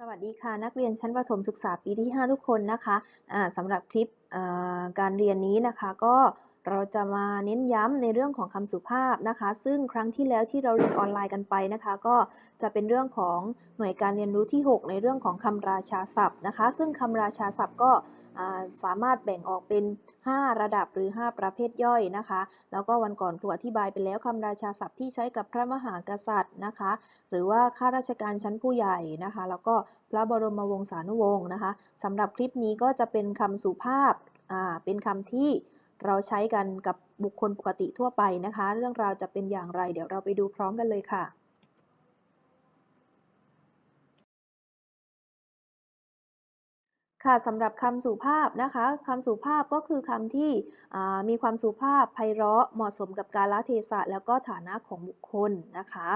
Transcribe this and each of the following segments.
สวัสดีค่ะ นักเรียนชั้นประถมศึกษาปีที่ 5 ทุกคนนะคะะสำหรับคลิปการเรียนนี้นะคะ ก็ เราจะมาเน้นย้ำในเรื่องของคำสุภาพนะคะ ซึ่งครั้งที่แล้วที่เราเรียนออนไลน์กันไปนะคะ ก็จะเป็นเรื่องของหน่วยการเรียนรู้ที่ 6 ในเรื่องของคำราชาศัพท์นะคะ ซึ่งคำราชาศัพท์ก็สามารถแบ่งออกเป็น 5 ระดับหรือ 5 ประเภทย่อยนะคะ แล้วก็วันก่อนครูอธิบายไปแล้วคำราชาศัพท์ที่ใช้กับพระมหากษัตริย์นะคะ หรือว่าข้าราชการชั้นผู้ใหญ่นะคะ แล้วก็พระบรมวงศานุวงศ์นะคะสำหรับคลิปนี้ก็จะเป็นคำสุภาพเป็นคำที่ เราใช้กันกับบุคคลปกติทั่วไปนะคะ เรื่องราวจะเป็นอย่างไร เดี๋ยวเราไปดูพร้อมกันเลยค่ะ ค่ะสำหรับคำสุภาพนะคะคำสุภาพก็คือคำที่มีความสุภาพไพเราะเหมาะสมกับกาลเทศะแล้วก็ฐานะของบุคคลนะคะ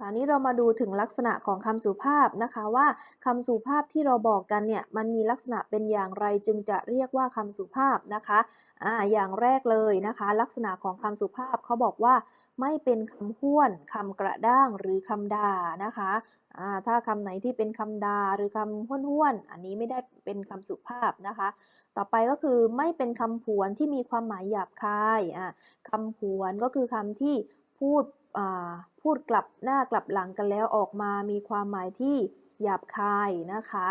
คราวนี้เรามาดูถึงลักษณะของคำสุภาพนะคะว่าคำสุภาพที่เราบอกกันเนี่ยมันมีลักษณะเป็นอย่างไรจึงจะเรียกว่าคำสุภาพนะคะอ่าอย่างแรกเลยนะคะ ลักษณะของคำสุภาพเขาบอกว่าไม่เป็นคำห้วนคำกระด้างหรือคำด่านะคะอ่าถ้าคำไหนที่เป็นคำด่าหรือคำห้วนห้วนอันนี้ไม่ได้เป็นคำสุภาพนะคะ ต่อไปก็คือไม่เป็นคำผวนที่มีความหมายหยาบคายอ่าคำผวนก็คือคำที่พูด พูดกลับหน้ากลับหลังกันแล้วออกมามีความหมายที่หยาบคายนะคะ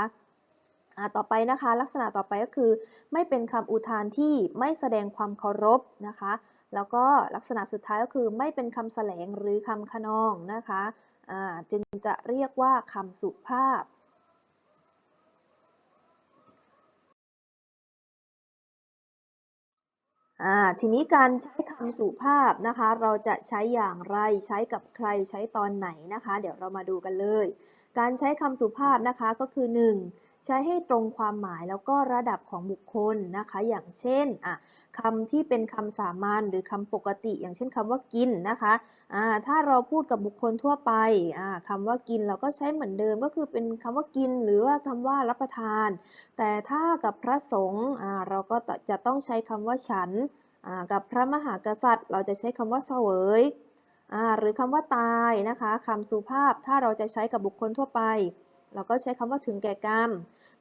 ต่อไปนะคะลักษณะต่อไปก็คือ ไม่เป็นคำอุทานที่ไม่แสดงความเคารพนะคะ แล้วก็ลักษณะสุดท้ายก็คือไม่เป็นคำแสลงหรือคำขนองนะคะจึงจะเรียกว่าคำสุภาพ ทีนี้การใช้คำสุภาพนะคะ เราจะใช้อย่างไรใช้กับใครใช้ตอนไหนนะคะ เดี๋ยวเรามาดูกันเลย การใช้คำสุภาพนะคะก็คือ 1. ใช้ให้ตรงความหมายแล้วก็ระดับของบุคคลนะคะ อย่างเช่นอะคำที่เป็นคำสามัญหรือคำปกติ อย่างเช่นคำว่ากินนะคะอ่าถ้าเราพูดกับบุคคลทั่วไปอ่าคำว่ากินเราก็ใช้เหมือนเดิมก็คือเป็นคำว่ากิน หรือว่าคำว่ารับประทาน แต่ถ้ากับพระสงฆ์อ่าเราก็จะต้องใช้คำว่าฉันอ่ากับพระมหากษัตริย์ เราจะใช้คำว่าเสวยหรือคำว่าตายนะคะคำสุภาพถ้าเราจะใช้กับบุคคลทั่วไป เราก็ใช้คำว่าถึงแก่กรรม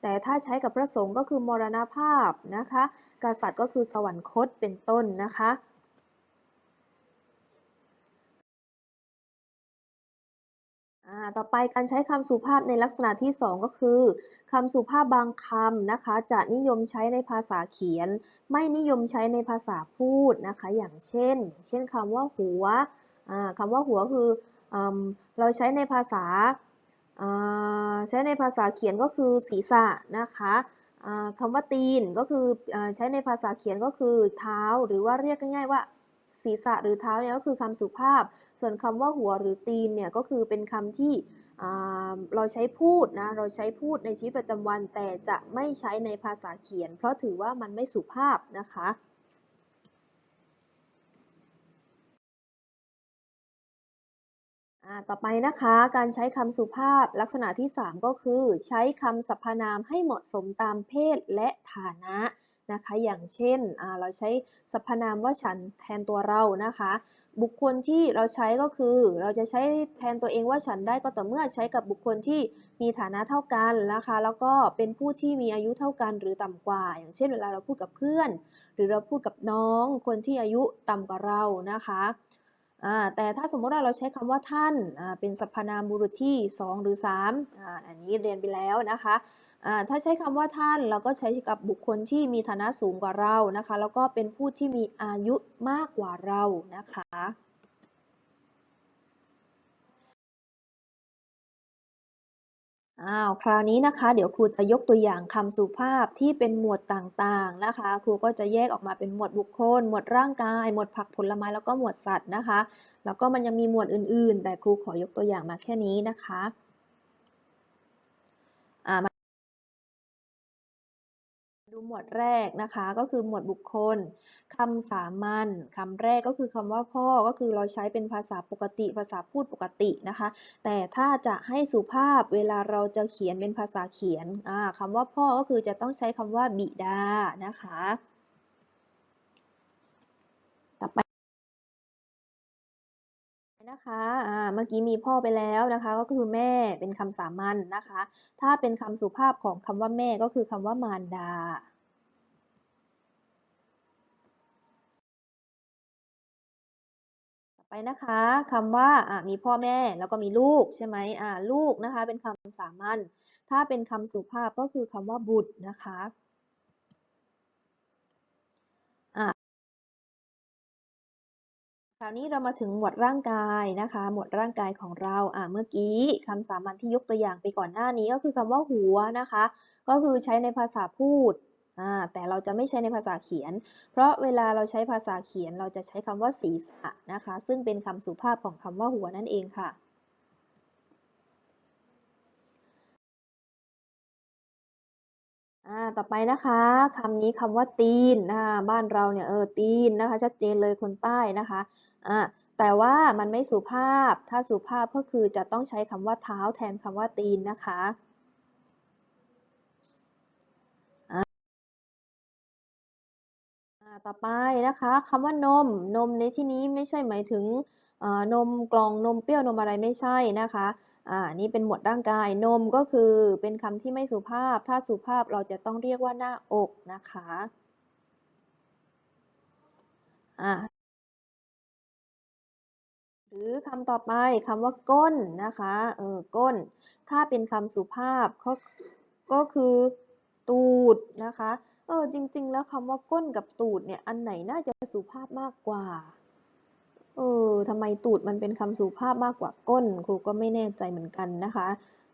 แต่ถ้าใช้กับพระสงฆ์ก็คือมรณภาพนะคะ กษัตริย์ก็คือสวรรคตเป็นต้นนะคะต่อไปการใช้คำสุภาพในลักษณะที่ 2 ก็คือคำสุภาพบางคำนะคะ จะนิยมใช้ในภาษาเขียน ไม่นิยมใช้ในภาษาพูดนะคะ อย่างเช่น เช่นคำว่าหัวคำว่าหัวคือเราใช้ในภาษา ใช้ในภาษาเขียนก็คือศีรษะนะคะคำว่าตีนก็คือใช้ในภาษาเขียนก็คือเท้าหรือว่าเรียกง่ายๆว่าศีรษะหรือเท้าเนี่ยก็คือคำสุภาพ ส่วนคำว่าหัวหรือตีนเนี่ยก็คือเป็นคำที่เราใช้พูดนะเราใช้พูดในชีวิตประจำวัน แต่จะไม่ใช้ในภาษาเขียน เพราะถือว่ามันไม่สุภาพนะคะ ต่อไปนะคะการใช้คำสุภาพลักษณะที่ 3 ก็คือ ใช้คำสรรพนามให้เหมาะสมตามเพศและฐานะนะคะ อย่างเช่นเราใช้สรรพนามว่าฉันแทนตัวเรานะคะ บุคคลที่เราใช้ก็คือ เราจะใช้แทนตัวเองว่าฉันได้ก็ต่อเมื่อใช้กับบุคคลที่มีฐานะเท่ากันนะคะ แล้วก็เป็นผู้ที่มีอายุเท่ากันหรือต่ำกว่า อย่างเช่น เวลาเราพูดกับเพื่อน หรือเราพูดกับน้องคนที่อายุต่ำกว่าเรานะคะ แต่ถ้าสมมติว่าเราใช้คำว่าท่านเป็นสรรพนามบุรุษที่ 2 หรือ3อันนี้เรียนไปแล้วนะคะถ้าใช้คำว่าท่านเราก็ใช้กับบุคคลที่มีฐานะสูงกว่าเรานะคะ แล้วก็เป็นผู้ที่มีอายุมากกว่าเรานะคะ อ้าวคราวนี้นะคะเดี๋ยวครูจะยกตัวอย่างคำสุภาพที่เป็นหมวดต่างๆนะคะ ครูก็จะแยกออกมาเป็นหมวดบุคคล หมวดร่างกาย หมวดผักผลไม้แล้วก็หมวดสัตว์นะคะ แล้วก็มันยังมีหมวดอื่นๆ แต่ครูขอยกตัวอย่างมาแค่นี้นะคะ ดูหมวดแรกนะคะ ก็คือหมวดบุคคลคำสามัญคำแรกก็คือคำว่าพ่อก็คือเราใช้เป็นภาษาปกติภาษาพูดปกตินะคะ แต่ถ้าจะให้สุภาพเวลาเราจะเขียนเป็นภาษาเขียนคำว่าพ่อก็คือจะต้องใช้คำว่าบิดานะคะต่อไป นะคะอ่าเมื่อกี้มีพ่อไปแล้วนะคะ ก็คือแม่เป็นคำสามัญนะคะ ถ้าเป็นคำสุภาพของคำว่าแม่ก็คือคำว่ามารดาไปนะคะคำว่าอ่ามีพ่อแม่แล้วก็มีลูกใช่ไหมอ่าลูกนะคะ เป็นคำสามัญถ้าเป็นคำสุภาพก็คือคำว่าบุตรนะคะอ่า คราวนี้เรามาถึงหมวดร่างกายนะคะ หมวดร่างกายของเราอ่าเมื่อกี้คำสามัญที่ยกตัวอย่างไปก่อนหน้านี้ก็คือคำว่าหัวนะคะ ก็คือใช้ในภาษาพูดอ่าแต่เราจะไม่ใช้ในภาษาเขียน เพราะเวลาเราใช้ภาษาเขียนเราจะใช้คำว่าศีรษะนะคะ ซึ่งเป็นคำสุภาพของคำว่าหัวนั่นเองค่ะ อ่าต่อไปนะคะคำนี้คำว่าตีนนะคะบ้านเราเนี่ยเออตีนนะคะชัดเจนเลยคนใต้นะคะอ่าแต่ว่ามันไม่สุภาพถ้าสุภาพก็คือจะต้องใช้คำว่าเท้าแทนคำว่าตีนนะคะต่อไปนะคะคำว่านมนมในที่นี้ไม่ใช่หมายถึง นมกล่องนมเปรี้ยวนมอะไรไม่ใช่นะคะอ่านี่เป็นหมวดร่างกายนมก็คือเป็นคำที่ไม่สุภาพ ถ้าสุภาพเราจะต้องเรียกว่าหน้าอกนะคะอ่าหรือคำต่อไปคำว่าก้นนะคะเออก้น ถ้าเป็นคำสุภาพก็ก็คือตูดนะคะเออจริง ๆ แล้วคำว่าก้นกับตูดเนี่ยอันไหนน่าจะสุภาพมากกว่า เออทำไมตูดมันเป็นคำสุภาพมากกว่าก้น ครูก็ไม่แน่ใจเหมือนกันนะคะ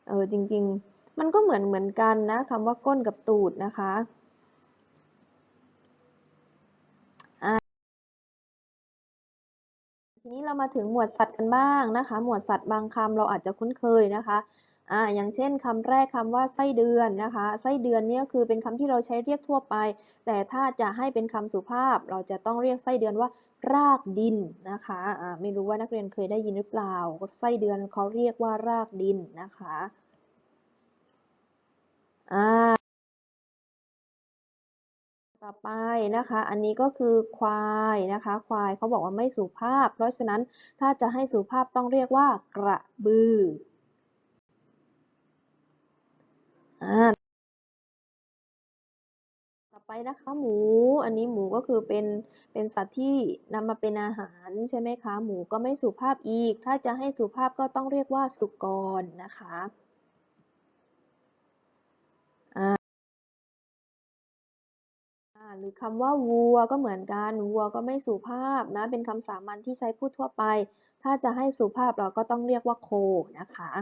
เออจริง ๆ มันก็เหมือนเหมือนกันนะคำว่าก้นกับตูดนะคะทีนี้เรามาถึงหมวดสัตว์กันบ้างนะคะ หมวดสัตว์บางคำเราอาจจะคุ้นเคยนะคะอ่าอย่างเช่นคำแรกคำว่าไส้เดือนนะคะ ไส้เดือนเนี่ยคือเป็นคำที่เราใช้เรียกทั่วไป แต่ถ้าจะให้เป็นคำสุภาพ เราจะต้องเรียกไส้เดือนว่า รากดินนะคะไม่รู้ว่านักเรียนเคยได้ยินหรือเปล่าไส้เดือนเขาเรียกว่ารากดินนะคะต่อไปนะคะ อันนี้ก็คือควายนะคะ ควายเขาบอกว่าไม่สุภาพ เพราะฉะนั้นถ้าจะให้สุภาพต้องเรียกว่ากระบืออ่าต่อ ไปนะคะ หมู อันนี้หมูก็คือเป็นเป็นสัตว์ที่นำมาเป็นอาหารใช่ไหมคะ หมูก็ไม่สุภาพอีก ถ้าจะให้สุภาพก็ต้องเรียกว่าสุกรนะคะหรือคำว่าวัวก็เหมือนกัน วัวก็ไม่สุภาพนะ เป็นคำสามัญที่ใช้พูดทั่วไป ถ้าจะให้สุภาพเราก็ต้องเรียกว่าโคนะคะ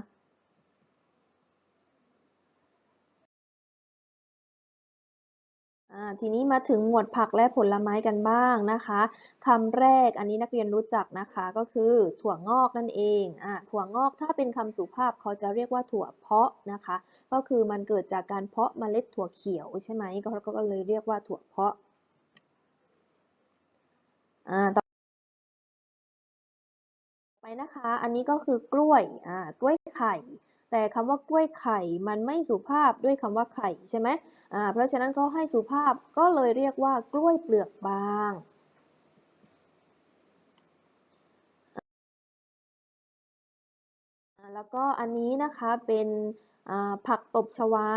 ทีนี้มาถึงหมวดผักและผลไม้กันบ้างนะคะคำแรกอันนี้นักเรียนรู้จักนะคะก็คือถั่วงอกนั่นเองอถั่วงอกถ้าเป็นคำสุภาพเขาจะเรียกว่าถั่วเพาะนะคะ ก็คือมันเกิดจากการเพาะเมล็ดถั่วเขียวใช่ไหมก็ก็เลยเรียกว่าถั่วเพาะต่อไปนะคะ อันนี้ก็คือกล้วยกล้วยไข่ แต่คำว่ากล้วยไข่มันไม่สุภาพด้วยคำว่าไข่ใช่ไหมอ่าเพราะฉะนั้นก็ให้สุภาพก็เลยเรียกว่ากล้วยเปลือกบางแล้วก็อันนี้นะคะเป็นผักตบชวา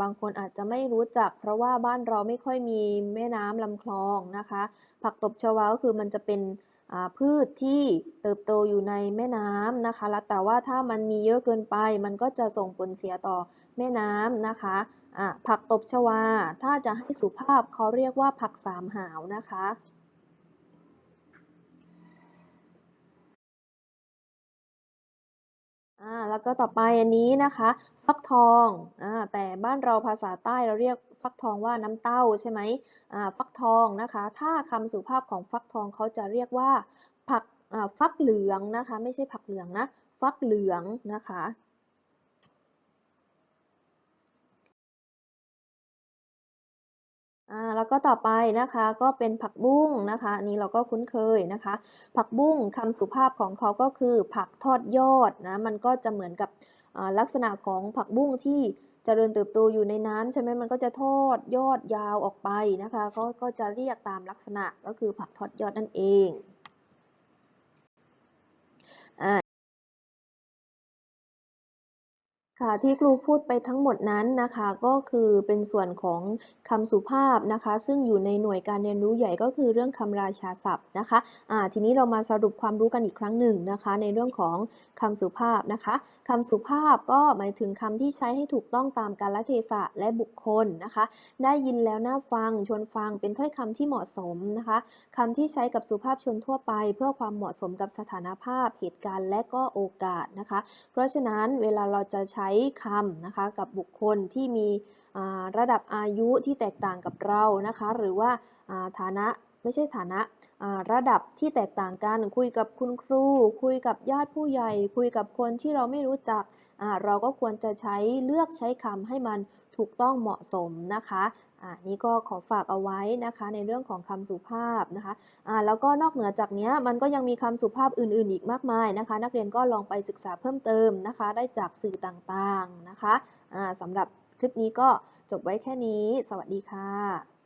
บางคนอาจจะไม่รู้จัก เพราะว่าบ้านเราไม่ค่อยมีแม่น้ำลำคลองนะคะ ผักตบชวาก็คือมันจะเป็น พืชที่เติบโตอยู่ในแม่น้ำนะคะแล้วแต่ว่าถ้ามันมีเยอะเกินไป มันก็จะส่งผลเสียต่อแม่น้ำนะคะผักตบชวา ถ้าจะให้สุภาพเขาเรียกว่าผักสามหาวนะคะแล้วก็ต่อไปอันนี้นะคะ ฟักทองอแต่บ้านเราภาษาใต้เราเรียก ฟักทองว่าน้ำเต้าใช่ไหมฟักทองนะคะ ถ้าคำสุภาพของฟักทองเขาจะเรียกว่า ผักฟักเหลืองนะคะ ไม่ใช่ผักเหลืองนะ ฟักเหลืองนะคะแล้วก็ต่อไปนะคะก็เป็นผักบุ้งนะคะอันนี้เราก็คุ้นเคยนะคะ ผักบุ้งคำสุภาพของเขาก็คือผักทอดยอดนะมันก็จะเหมือนกับลักษณะของผักบุ้งที่ เจริญเติบโตอยู่ในน้ำใช่ไหมมันก็จะทอดยอดยาวออกไปนะคะ ก็ก็จะเรียกตามลักษณะก็คือผักทอดยอดนั่นเองอ่า ค่ะที่ครูพูดไปทั้งหมดนั้นนะคะก็คือเป็นส่วนของคำสุภาพนะคะ ซึ่งอยู่ในหน่วยการเรียนรู้ใหญ่ก็คือเรื่องคำราชาศัพท์นะคะอ่าทีนี้เรามาสรุปความรู้กันอีกครั้งหนึ่งนะคะ ในเรื่องของคำสุภาพนะคะคำสุภาพก็หมายถึงคำที่ใช้ให้ถูกต้องตามกาลเทศะและบุคคลนะคะ ได้ยินแล้วน่าฟังชวนฟังเป็นถ้อยคำที่เหมาะสมนะคะคำที่ใช้กับสุภาพชนทั่วไป เพื่อความเหมาะสมกับสถานภาพเหตุการณ์และก็โอกาสนะคะ เพราะฉะนั้นเวลาเราจะใช้ช้คำนะคะกับบุคคลที่มีระดับอายุที่แตกต่างกับเรานะคะหรือว่าฐานะไม่ใช่ฐานะระดับที่แตกต่างกันคุยกับคุณครู คุยกับญาติผู้ใหญ่ คุยกับคนที่เราไม่รู้จักเราก็ควรจะใช้เลือกใช้คำให้มัน ถูกต้องเหมาะสมนะคะอ่านี่ก็ขอฝากเอาไว้นะคะในเรื่องของคำสุภาพนะคะอ่าแล้วก็นอกเหนือจากนี้มันก็ยังมีคำสุภาพอื่นๆ อีกมากมายนะคะ นักเรียนก็ลองไปศึกษาเพิ่มเติมนะคะ ได้จากสื่อต่างๆนะคะอ่าสำหรับคลิปนี้ก็จบไว้แค่นี้ สวัสดีค่ะ